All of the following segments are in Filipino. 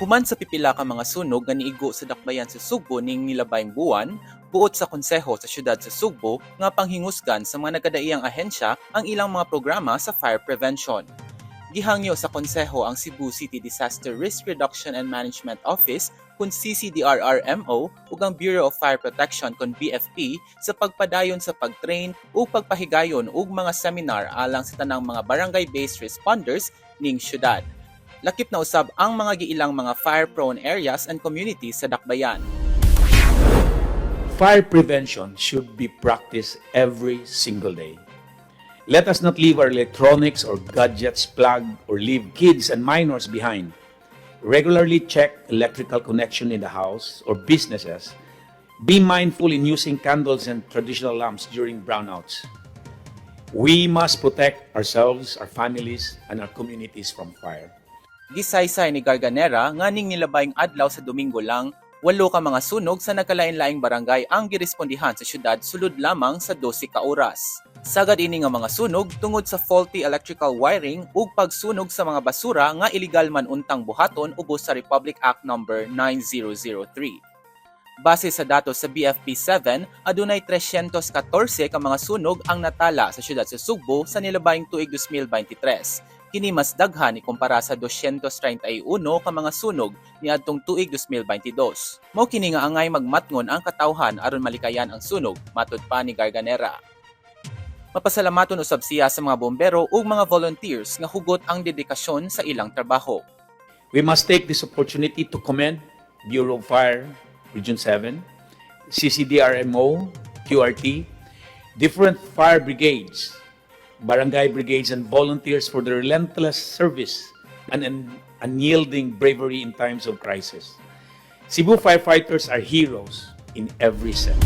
Human sa pipila ka mga sunog nga niigo sa dakbayan sa Sugbo ning nilabayng buwan, buot sa konseho sa syudad sa Sugbo nga panghingusgan sa mga nagadaiyang ahensya ang ilang mga programa sa fire prevention. Gihangyo sa konseho ang Cebu City Disaster Risk Reduction and Management Office kun CCDRRMO ug ang Bureau of Fire Protection kun BFP sa pagpadayon sa pagtrain ug pagpahigayon ug mga seminar alang sa tanang mga barangay-based responders ning syudad. Lakip na usab ang mga giilang mga fire-prone areas and communities sa Dakbayan. Fire prevention should be practiced every single day. Let us not leave our electronics or gadgets plugged or leave kids and minors behind. Regularly check electrical connection in the house or businesses. Be mindful in using candles and traditional lamps during brownouts. We must protect ourselves, our families, and our communities from fire. Gisaysay ni Garganera nga ning nilabayng adlaw sa Domingo lang, walo ka mga sunog sa nagkalain-laing barangay ang girespondihan sa syudad sulod lamang sa 12 ka oras. Sagad ini nga mga sunog tungod sa faulty electrical wiring ug pagsunog sa mga basura nga illegal man untang buhaton ubos sa Republic Act No. 9003. Base sa datos sa BFP7, adunay 314 ka mga sunog ang natala sa syudad sa Sugbo sa nilabayng tuig 2023. Kini mas daghan ikumpara sa 231 ka mga sunog niadtong tuig 2022. Mao kini nga angay magmatngon ang katawhan aron malikayan ang sunog, matud pa ni Garganera. Mapasalamaton usab siya sa mga bombero ug mga volunteers nga hugot ang dedikasyon sa ilang trabaho. We must take this opportunity to commend Bureau of Fire, Region 7, CCDRMO, QRT, different fire brigades, barangay brigades, and volunteers for their relentless service and un- unyielding bravery in times of crisis. Cebu firefighters are heroes in every sense.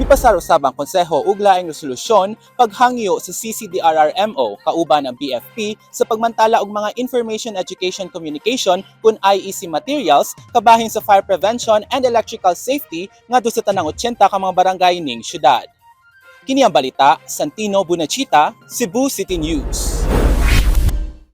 Mipasar usab ang konseho ug laing resolusyon paghangyo sa CCDRRMO kauban ang BFP sa pagmantala og mga information education communication kun IEC materials kabahin sa fire prevention and electrical safety ngadto sa tanang 80 ka mga barangay ning syudad. Kini ang balita, Santino Bunachita, Cebu City News.